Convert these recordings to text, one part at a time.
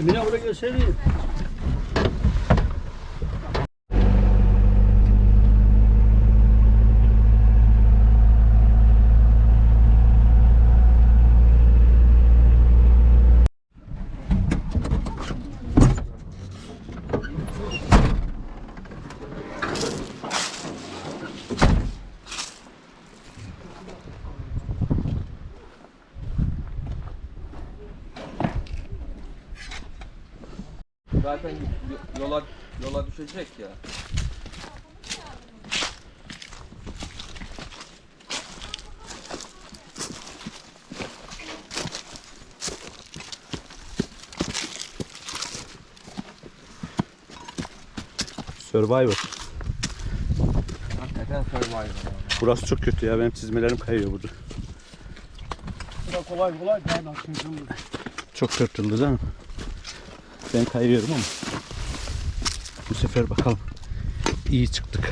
Emine oraya gelsene. Zaten yola yola düşecek ya. Survivor. Hakikaten Survivor. Burası çok kötü ya. Benim çizmelerim kayıyor burada. Bura kolay kolay daha da. Çok sırtıldı değil mi? Ben kayıyorum ama. Bu sefer bakalım. İyi çıktık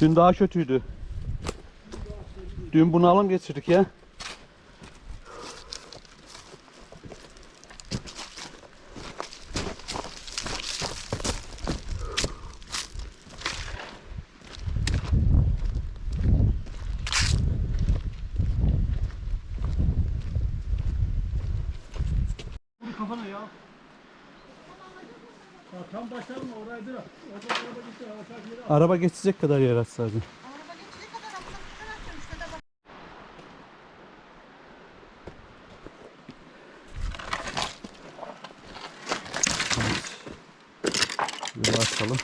Dün daha kötüydü. Dün bunalım geçirdik ya. Kafana ya. Tam başlarım oraya dur. Orada araba geçecek kadar yer aç sadece. Araba geçecek kadar aklım tutar atacağım işte de bak. Yolu açalım.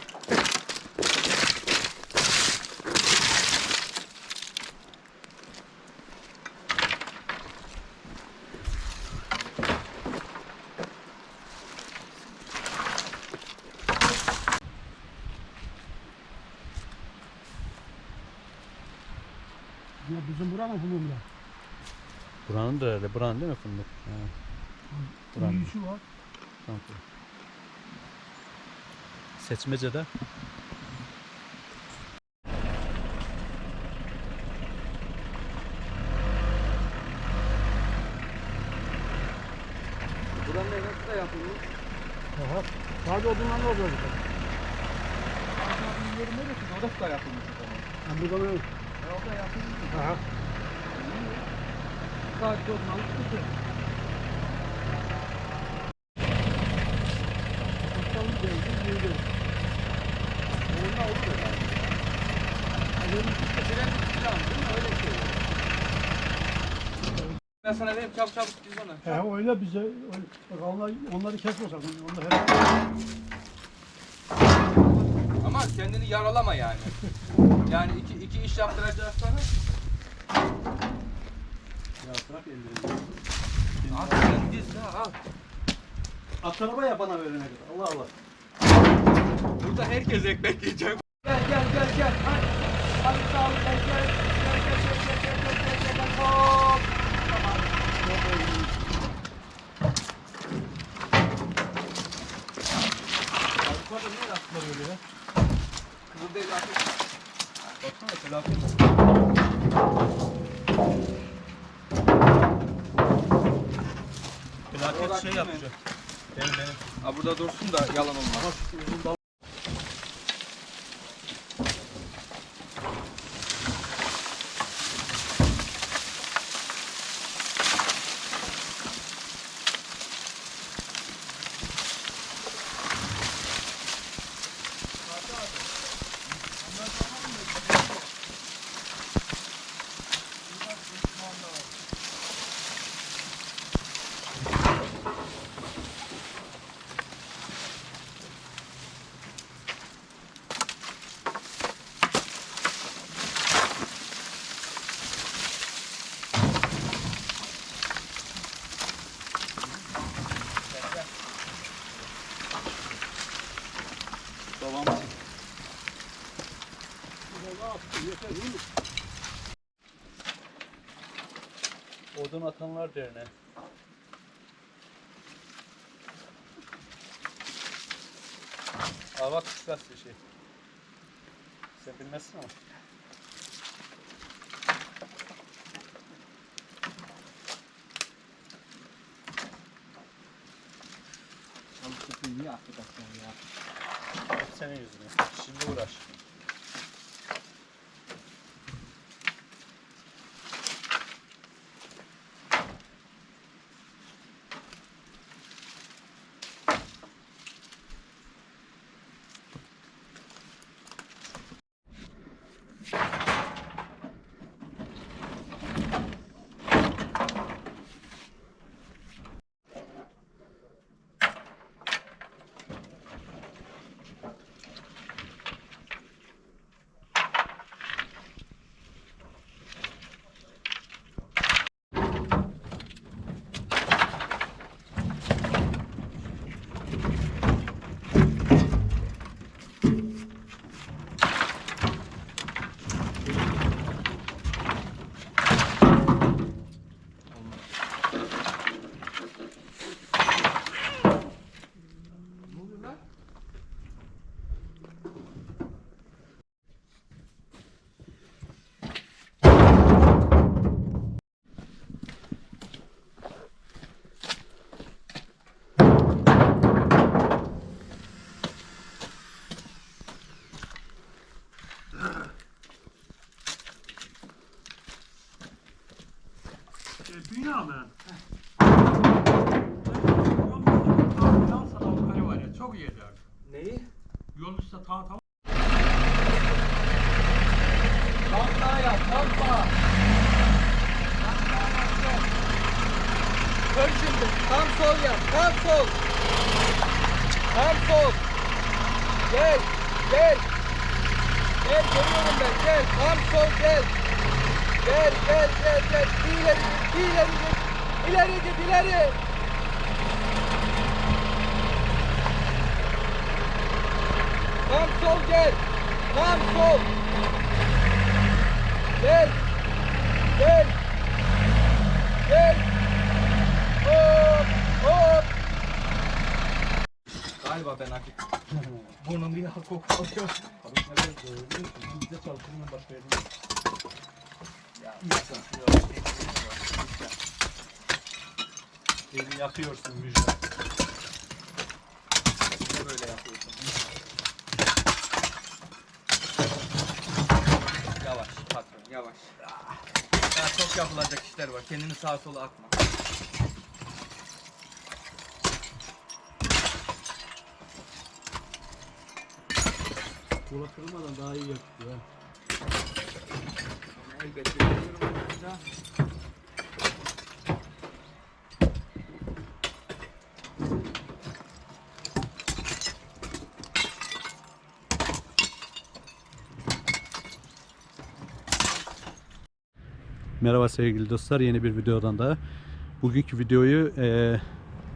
Ya buranın fındığı Buranın da öyle. Buranın değil mi fındık? Ha. Buranın. Yürüyüşü var. Tamam. Seçmece'de. Buranın nasıl da yapılmış? Aha. Sadece odundan ne oluyor burada? Yerim neresi? Orası da yapılmış o zaman. Ha burada böyle. E orada yapılmış. Aha. Sadece odun alıp tutuyor. Bakalım geldi. Yürüdü. Onunla olur herhalde. Benim mesela bir silah değil mi? Öyle bir şey. Ben sana vereyim çabuk çabuk diz ona. He öyle bize. Öyle. Bak onlar, onları kesme sakın. Onlar hep. Ama kendini yaralama yani. yani iki, iki iş yaptıracağız sana. Ya bırak ellerini. Al sen diz ha al. At araba ya bana verene kadar. Allah Allah. Burada herkes ekmek yiyecek. Gel gel gel gel. Hadi. Hadi sağ ol. Gel gel. Gel gel gel gel gel gel gel gel. Hop. Tamam. Yukarıda niye rastlar öyle ya? Kızıl değil artık. Baksana felaket. Olarak şey yapacak. Benim benim. Ha burada dursun da yalan olmaz. Odun atanlar derneği. Aa bak şu gazete şey. Sen bilmezsin ama. Niye arkadaşlar ya? Hep senin yüzünden. Şimdi uğraş. dünyanın çok yiyecek. Neyi? Yol üstü tahta var. Tahta yap, tahta. Dön şimdi. Tam sol yap. Tam sol. Tam sol. Gel. Gel. Gel görüyorum ben. Gel. Tam sol gel. Gel, gel, gel, gel. İleri git, ileri git. İleri git, ileri. Tam sol gel. Tam sol. Gel. Gel. Gel. Hop. Hop. Galiba ben artık burnum bir hal kokuyor. Bizde çalışmanın başka yerinde. Beni yakıyorsun Müjde. Böyle yapıyorsun? Yavaş patron yavaş. Daha çok yapılacak işler var. Kendini sağa sola atma. Kola kırılmadan daha iyi yapıyor. Merhaba sevgili dostlar yeni bir videodan daha. Bugünkü videoyu eee,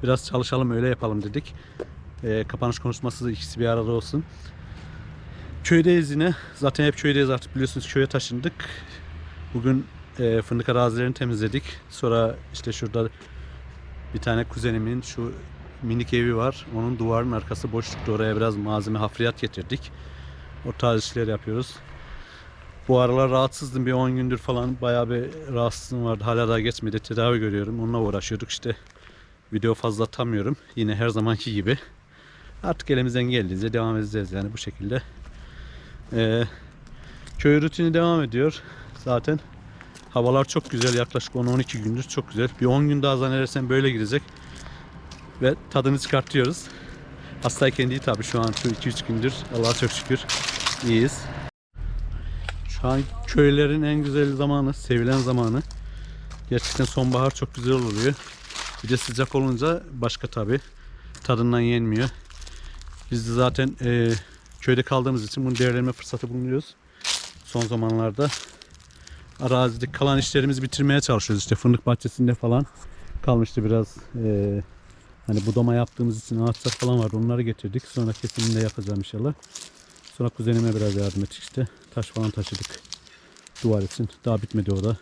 biraz çalışalım öyle yapalım dedik. Eee, kapanış konuşması da ikisi bir arada olsun. Köydeyiz yine. Zaten hep köydeyiz artık biliyorsunuz köye taşındık. Bugün eee, fındık arazilerini temizledik. Sonra işte şurada bir tane kuzenimin şu minik evi var. Onun duvarın arkası boşluktu. Oraya biraz malzeme hafriyat getirdik. O tarz işler yapıyoruz. Bu aralar rahatsızdım bir 10 gündür falan bayağı bir rahatsızlığım vardı. Hala daha geçmedi. Tedavi görüyorum. Onunla uğraşıyorduk işte. Video fazla atamıyorum. Yine her zamanki gibi. Artık elimizden geldiğince devam edeceğiz yani bu şekilde. Ee, köy rutini devam ediyor. Zaten havalar çok güzel. Yaklaşık 10-12 gündür çok güzel. Bir 10 gün daha zannedersem böyle gidecek. Ve tadını çıkartıyoruz. Hastayken değil tabii şu an şu 2-3 gündür. Allah'a çok şükür iyiyiz. Şu an köylerin en güzel zamanı, sevilen zamanı. Gerçekten sonbahar çok güzel oluyor. Bir de sıcak olunca başka tabi. Tadından yenmiyor. Biz de zaten e, köyde kaldığımız için bunu değerlendirme fırsatı bulunuyoruz. Son zamanlarda arazide kalan işlerimizi bitirmeye çalışıyoruz. İşte fındık bahçesinde falan kalmıştı biraz. E, hani budama yaptığımız için ağaçlar falan vardı. Onları getirdik. Sonra kesimini de yapacağım inşallah. Sonra kuzenime biraz yardım ettik işte. Taş falan taşıdık. Duvar için. Daha bitmedi o da.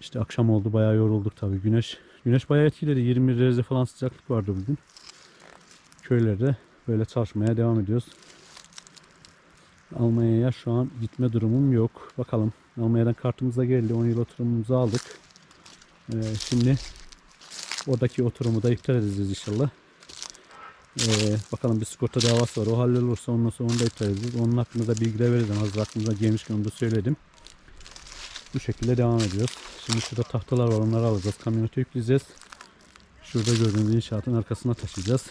İşte akşam oldu bayağı yorulduk tabii. Güneş güneş bayağı etkiledi. 20 derece falan sıcaklık vardı bugün. Köylerde böyle çalışmaya devam ediyoruz. Almanya'ya şu an gitme durumum yok. Bakalım. Almanya'dan kartımız da geldi. 10 yıl oturumumuzu aldık. Ee, şimdi oradaki oturumu da iptal edeceğiz inşallah. Ee, bakalım bir sigorta davası var. O hallolursa ondan sonra onu da iptal edeceğiz. Onun hakkında da bilgiler vereceğim. Hazır aklımıza gelmişken onu da söyledim. Bu şekilde devam ediyoruz. Şimdi şurada tahtalar var. Onları alacağız. Kamyonete yükleyeceğiz. Şurada gördüğünüz inşaatın arkasına taşıyacağız.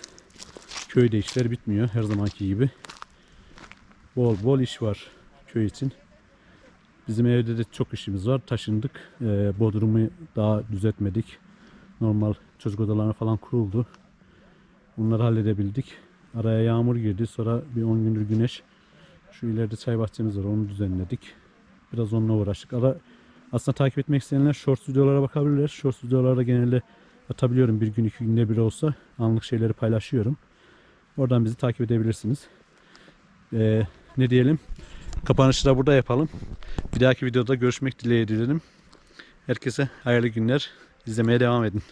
Köyde işler bitmiyor. Her zamanki gibi. Bol bol iş var köy için. Bizim evde de çok işimiz var. Taşındık. Ee, bodrumu daha düzeltmedik. Normal çocuk odalarına falan kuruldu. Bunları halledebildik. Araya yağmur girdi. Sonra bir 10 gündür güneş. Şu ileride çay bahçemiz var. Onu düzenledik. Biraz onunla uğraştık. Ara, aslında takip etmek isteyenler short videolara bakabilirler. Short videolarda genelde atabiliyorum. Bir gün iki günde bir olsa anlık şeyleri paylaşıyorum. Oradan bizi takip edebilirsiniz. Ee, ne diyelim? Kapanışı da burada yapalım. Bir dahaki videoda görüşmek dileğiyle dilerim. Herkese hayırlı günler. İzlemeye devam edin.